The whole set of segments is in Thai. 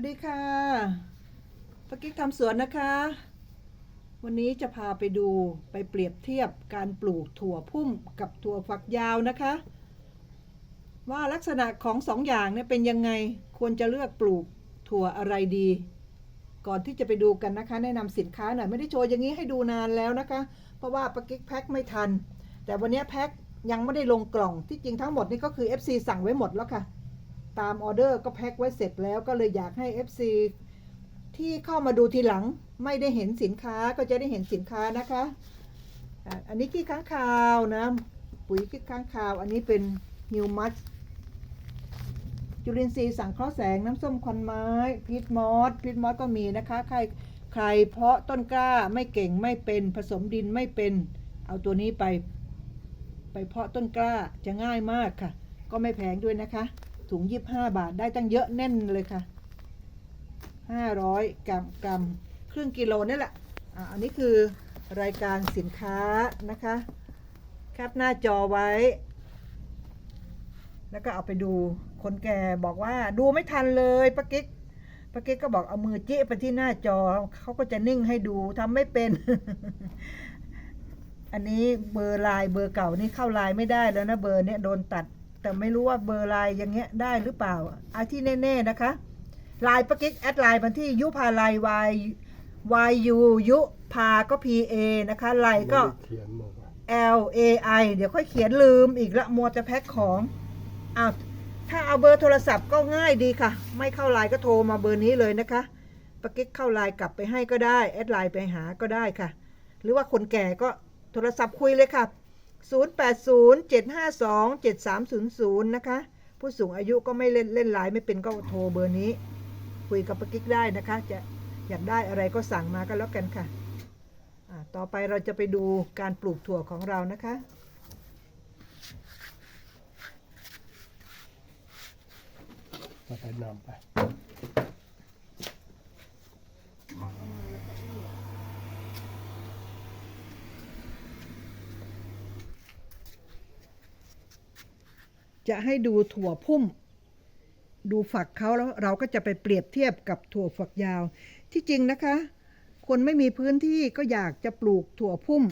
วัสดีค่ะปกิ๊กทำสวนนะคะ วันนี้จะพาไปดูไปเปรียบเทียบการปลูกถั่วพุ่มกับถั่วฝักยาวนะคะ ว่าลักษณะของสองอย่างเนี่ยเป็นยังไงควรจะเลือกปลูกถั่วอะไรดี ก่อนที่จะไปดูกันนะคะ แนะนำสินค้าหน่อยไม่ได้โชว์อย่างนี้ให้ดูนานแล้วนะคะ เพราะว่าปกิ๊กแพ็คไม่ทัน แต่วันนี้แพ็คยังไม่ได้ลงกล่องที่จริงทั้งหมดนี่ก็คือ FC สั่งไว้หมดแล้วค่ะ ตามออเดอร์ก็แพ็คไว้เสร็จแล้วก็เลยอยากให้ FC ที่เข้ามาดูทีหลังไม่ได้เห็นสินค้าก็จะได้เห็นสินค้านะคะ อันนี้ขี้ค้างคาวนะ ปุ๋ยขี้ค้างคาวอันนี้เป็นฮิวมัสจุลินทรีย์สังเคราะห์แสงน้ำส้มควันไม้พีทมอสพีทมอสก็มีนะคะ ใครใครเพาะต้นกล้าไม่เก่งไม่เป็นผสมดินไม่เป็น เอาตัวนี้ไป ไปเพาะต้นกล้าจะง่ายมากค่ะ ก็ไม่แพงด้วยนะคะ ถุงยี่ห้าบาทได้ตั้งเยอะแน่นเลยค่ะห้าร้อยกรัมกรัมครึ่งกิโลนี่แหละอะอันนี้คือรายการสินค้านะคะแคปหน้าจอไว้ แล้วก็เอาไปดูคนแก่บอกว่าดูไม่ทันเลยป้ากิ๊กป้ากิ๊กก็บอกเอามือจี้ไปที่หน้าจอเขาก็จะนิ่งให้ดูทำไม่เป็น อันนี้เบอร์ไลน์เบอร์เก่านี่เข้าไลน์ไม่ได้แล้วนะเบอร์เนี้ยโดนตัด แต่ไม่รู้ว่าเบอร์ไลน์อย่างเงี้ยได้หรือเปล่าอาที่แน่ ๆ นะคะไลน์ปะกิ๊กแอดไลน์มาที่ยุพาไลน์ y y u ยุพาก็ p a นะคะไลน์ก็ไม่เขียนบอกว่า L A I เดี๋ยวค่อยเขียนลืมอีกละมัวจะแพ็คของอ้าวถ้าเอาเบอร์โทรศัพท์ก็ง่ายดีค่ะ ไม่เข้าไลน์ก็โทรมาเบอร์นี้เลยนะคะปะกิ๊กเข้าไลน์กลับไปให้ก็ได้ แอดไลน์ไปหาก็ได้ค่ะ หรือว่าคนแก่ก็โทรศัพท์คุยเลยค่ะ 0807527300 นะคะ ผู้สูงอายุก็ไม่เล่นเล่นไลน์ไม่เป็นก็โทรเบอร์นี้ คุยกับปกิ๊กได้นะคะ จะอยากได้อะไรก็สั่งมาก็แล้วกันค่ะต่อไปเราจะไปดูการปลูกถั่วของเรานะคะก็ไปนำไป จะให้ดูถั่วพุ่ม ดูฝักเขาแล้วเราก็จะไปเปรียบเทียบกับถั่วฝักยาว ที่จริงนะคะ คนไม่มีพื้นที่ก็อยากจะปลูกถั่วพุ่ม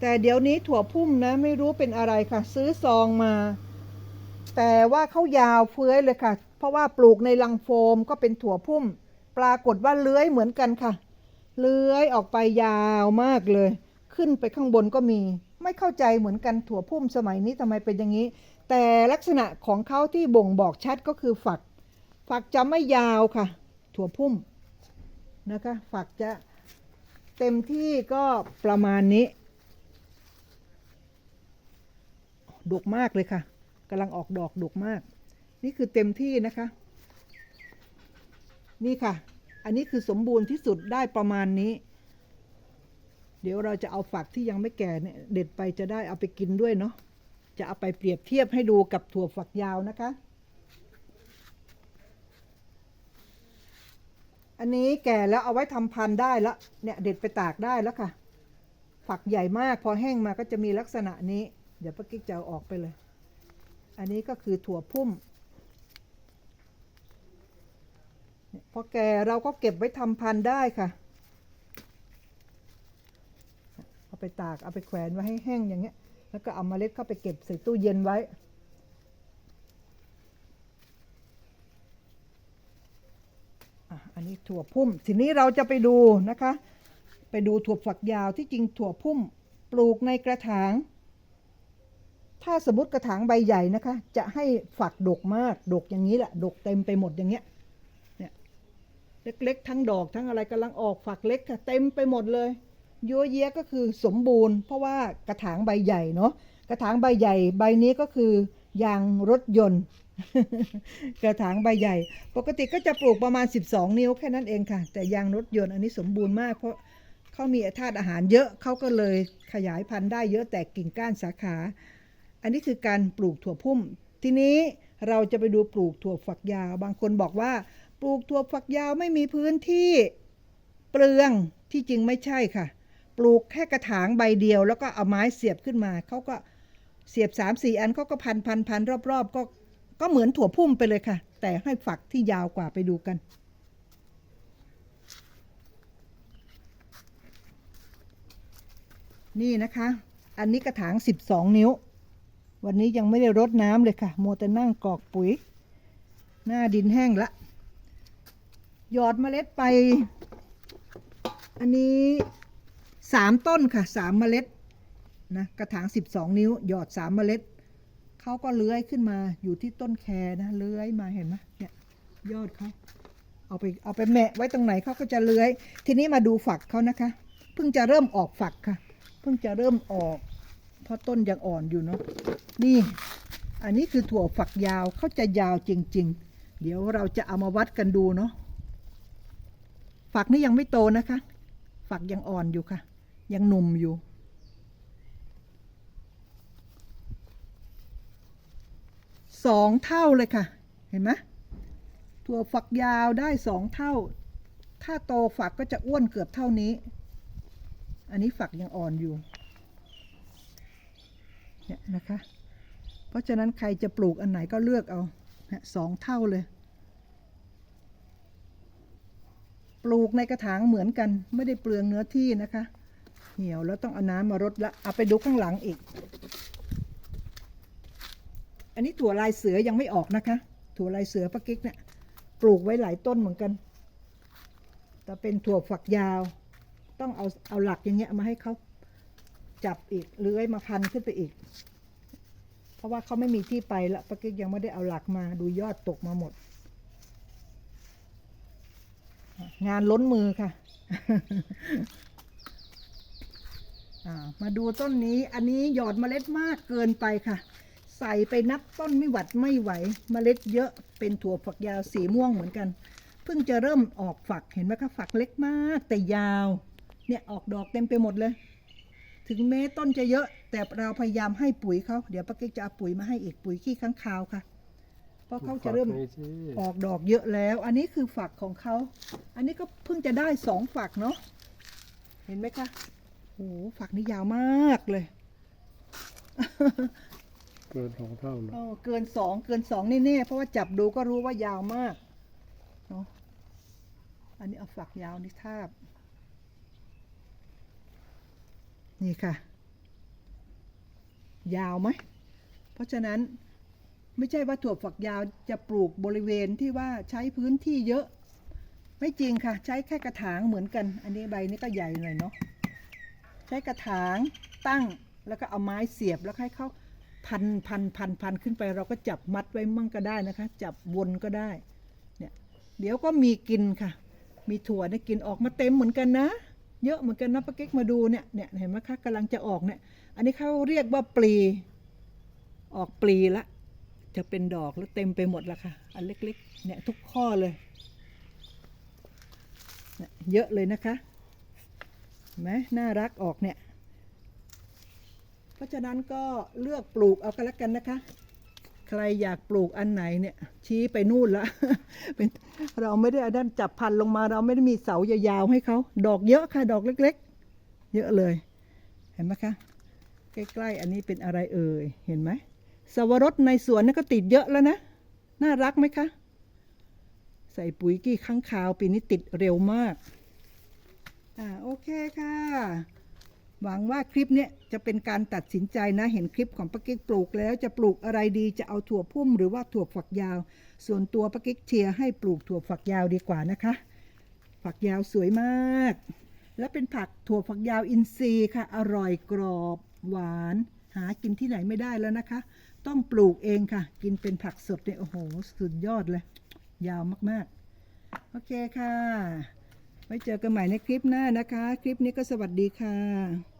แต่เดี๋ยวนี้ถั่วพุ่มนะไม่รู้เป็นอะไรค่ะ ซื้อซองมา แต่ว่าเขายาวเฟื้อยเลยค่ะ เพราะว่าปลูกในลังโฟมก็เป็นถั่วพุ่ม ปรากฏว่าเลื้อยเหมือนกันค่ะ เลื้อยออกไปยาวมากเลย ขึ้นไปข้างบนก็มี ไม่เข้าใจเหมือนกันถั่วพุ่มสมัยนี้ทำไมเป็นอย่างนี้ แต่ลักษณะของเขาที่บ่งบอกชัดก็คือฝัก ฝักจะไม่ยาวค่ะ ถั่วพุ่มนะคะ ฝักจะเต็มที่ก็ประมาณนี้ ดกมากเลยค่ะกำลังออกดอกดกมาก นี่คือเต็มที่นะคะ นี่ค่ะ อันนี้คือสมบูรณ์ที่สุดได้ประมาณนี้ เดี๋ยวเราจะเอาฝักที่ยังไม่แก่เนี่ยเด็ดไปจะได้เอาไปกินด้วยเนาะจะเอาไปเปรียบเทียบให้ดูกับถั่วฝักยาวนะคะ อันนี้แก่แล้วเอาไว้ทำพันธุ์ได้แล้วเนี่ยเด็ดไปตากได้แล้วค่ะ ฝักใหญ่มากพอแห้งมาก็จะมีลักษณะนี้ เดี๋ยวป้ากิ๊กจะเอาออกไปเลย อันนี้ก็คือถั่วพุ่มพอแก่เราก็เก็บไว้ทำพันธุ์ได้ค่ะ เอาไปตากเอาไปแขวนไว้ให้แห้งอย่างเงี้ย แล้วก็เอาเมล็ดเข้าไปเก็บใส่ตู้เย็นไว้ อันนี้ถั่วพุ่ม ทีนี้เราจะไปดูนะคะ ไปดูถั่วฝักยาวที่จริงถั่วพุ่มปลูกในกระถาง ถ้าสมมติกระถางใบใหญ่นะคะ จะให้ฝักดกมาก ดกอย่างนี้แหละ ดกเต็มไปหมดอย่างเงี้ยเนี่ยเล็กๆ ทั้งดอกทั้งอะไรกำลังออกฝักเล็กค่ะเต็มไปหมดเลย ยัวเยียก็คือสมบูรณ์ เพราะว่ากระถางใบใหญ่เนาะกระถางใบใหญ่ ใบนี้ก็คือยางรถยนต์ กระถางใบใหญ่ ปกติก็จะปลูกประมาณ 12 นิ้วแค่นั้นเองค่ะ แต่ยางรถยนต์อันนี้สมบูรณ์มากเพราะเขามีธาตุอาหารเยอะเขาก็เลยขยายพันธุ์ได้เยอะแตกกิ่งก้านสาขา อันนี้คือการปลูกถั่วพุ่ม ทีนี้เราจะไปดูปลูกถั่วฝักยาว บางคนบอกว่า ปลูกถั่วฝักยาวไม่มีพื้นที่เปลืองที่จริงไม่ใช่ค่ะ ปลูกแค่กระถางใบเดียว แล้วก็เอาไม้เสียบขึ้นมา เขาก็เสียบสามสี่อันเขาก็พันพันพันรอบๆก็ก็เหมือนถั่วพุ่มไปเลยค่ะ แต่ให้ฝักที่ยาวกว่าไปดูกัน นี่นะคะ อันนี้กระถาง 12 นิ้ว วันนี้ยังไม่ได้รดน้ำเลยค่ะโมแต่นั่งกอกปุ๋ย หน้าดินแห้งละ หยอดเมล็ดไป อันนี้ สามต้นค่ะสามเมล็ดนะกระถาง12นิ้ว หยอดสามเมล็ดเขาก็เลื้อยขึ้นมาอยู่ที่ต้นแคนะเลื้อยมาเห็นไหมเนี่ยยอดเขาเอาไปเอาไปแมะไว้ตรงไหนเขาก็จะเลื้อย ทีนี้มาดูฝักเขานะคะ เพิ่งจะเริ่มออกฝักค่ะ เพิ่งจะเริ่มออก เพราะต้นยังอ่อนอยู่เนาะนี่ อันนี้คือถั่วฝักยาวเขาจะยาวจริง ๆ เดี๋ยวเราจะเอามาวัดกันดูเนาะฝักนี่ยังไม่โตนะคะ ฝักยังอ่อนอยู่ค่ะ ยังหนุ่มอยู่ สองเท่าเลยค่ะ เห็นไหมถั่วฝักยาวได้สองเท่า ถ้าโตฝักก็จะอ้วนเกือบเท่านี้ อันนี้ฝักยังอ่อนอยู่ เนี่ยนะคะ เพราะฉะนั้นใครจะปลูกอันไหนก็เลือกเอาสองเท่าเลย ปลูกในกระถางเหมือนกัน ไม่ได้เปลืองเนื้อที่นะคะ เหี่ยวแล้วต้องเอาน้ำมารดละเอาไปดูข้างหลังอีก อันนี้ถั่วลายเสือยังไม่ออกนะคะ ถั่วลายเสือปะกิ๊กเนี่ยปลูกไว้หลายต้นเหมือนกัน แต่เป็นถั่วฝักยาว ต้องเอาเอาหลักอย่างเงี้ยมาให้เขาจับอีกเลื้อยมาพันขึ้นไปอีก เพราะว่าเขาไม่มีที่ไปละปะกิ๊กยังไม่ได้เอาหลักมาดูยอดตกมาหมด งานล้นมือค่ะ มาดูต้นนี้อันนี้หยอดเมล็ดมากเกินไปค่ะ ใส่ไปนับต้นไม่หวัดไม่ไหวเมล็ดเยอะเป็นถั่วฝักยาวสีม่วงเหมือนกัน เพิ่งจะเริ่มออกฝักเห็นไหมคะฝักเล็กมากแต่ยาว เนี่ยออกดอกเต็มไปหมดเลย ถึงแม้ต้นจะเยอะ แต่เราพยายามให้ปุ๋ยเขาเดี๋ยวป้าเก๊กจะเอาปุ๋ยมาให้อีกปุ๋ยขี้ข้างคาวค่ะ เพราะเขาจะเริ่มฝักนี้สิออกดอกเยอะแล้ว อันนี้คือฝักของเขา อันนี้ก็เพิ่งจะได้สองฝักเนาะเห็นไหมคะ โอ้โหฝักนี้ยาวมากเลย เกินสองเท่านะเออเกินสองเกินสองแน่ๆเพราะว่าจับดูก็รู้ว่ายาวมากเนาะอันนี้เอาฝักยาวนี่ทาบ นี่ค่ะ ยาวไหมเพราะฉะนั้นไม่ใช่ว่าถั่วฝักยาวจะปลูกบริเวณที่ว่าใช้พื้นที่เยอะ ไม่จริงค่ะ ใช้แค่กระถางเหมือนกัน อันนี้ใบนี้ก็ใหญ่หน่อยเนาะ ใช้กระถางตั้งแล้วก็เอาไม้เสียบแล้วให้เขาพันพันพันพันขึ้นไป เราก็จับมัดไว้มั่งก็ได้นะคะ จับวนก็ได้เนี่ยเดี๋ยวก็มีกินค่ะ มีถั่วได้กินออกมาเต็มเหมือนกันนะ เยอะเหมือนกันนะป้าเก๊กมาดูเนี่ยเนี่ยเห็นไหมคะกำลังจะออกเนี่ยอันนี้เขาเรียกว่าปลีออกปลีละ จะเป็นดอกแล้วเต็มไปหมดล้วค่ะ อันเล็กๆเนี่ยทุกข้อเลย เยอะเลยนะคะ ไหมน่ารักออกเนี่ย เพราะฉะนั้นก็เลือกปลูกเอากันแล้วกันนะคะ ใครอยากปลูกอันไหนเนี่ย ชี้ไปนู่นละเป็นเราไม่ได้อด้านจับพันลงมา เราไม่ได้มีเสายาวๆให้เขาดอกเยอะค่ะ ดอกเล็ก ๆ เยอะเลย เห็นไหมคะใกล้ๆ อันนี้เป็นอะไรเอ่ย เห็นไหมสวรสในสวนนี่ก็ติดเยอะแล้วนะ น่ารักไหมคะ ใส่ปุ๋ยกี่ครั้งคราวปีนี้ติดเร็วมาก อ่าโอเคค่ะ หวังว่าคลิปเนี้ยจะเป็นการตัดสินใจนะเห็นคลิปของป้ากิ๊กปลูกแล้วจะปลูกอะไรดีจะเอาถั่วพุ่มหรือว่าถั่วฝักยาว ส่วนตัวป้ากิ๊กเชียร์ให้ปลูกถั่วฝักยาวดีกว่านะคะ ฝักยาวสวยมาก และเป็นผักถั่วฝักยาวอินทรีย์ค่ะ อร่อยกรอบหวาน หากินที่ไหนไม่ได้แล้วนะคะ ต้องปลูกเองค่ะ กินเป็นผักสดเนี่ยโอ้โห สุดยอดเลย ยาวมากๆ โอเคค่ะ ไว้เจอกันใหม่ในคลิปหน้านะคะ คลิปนี้ก็สวัสดีค่ะ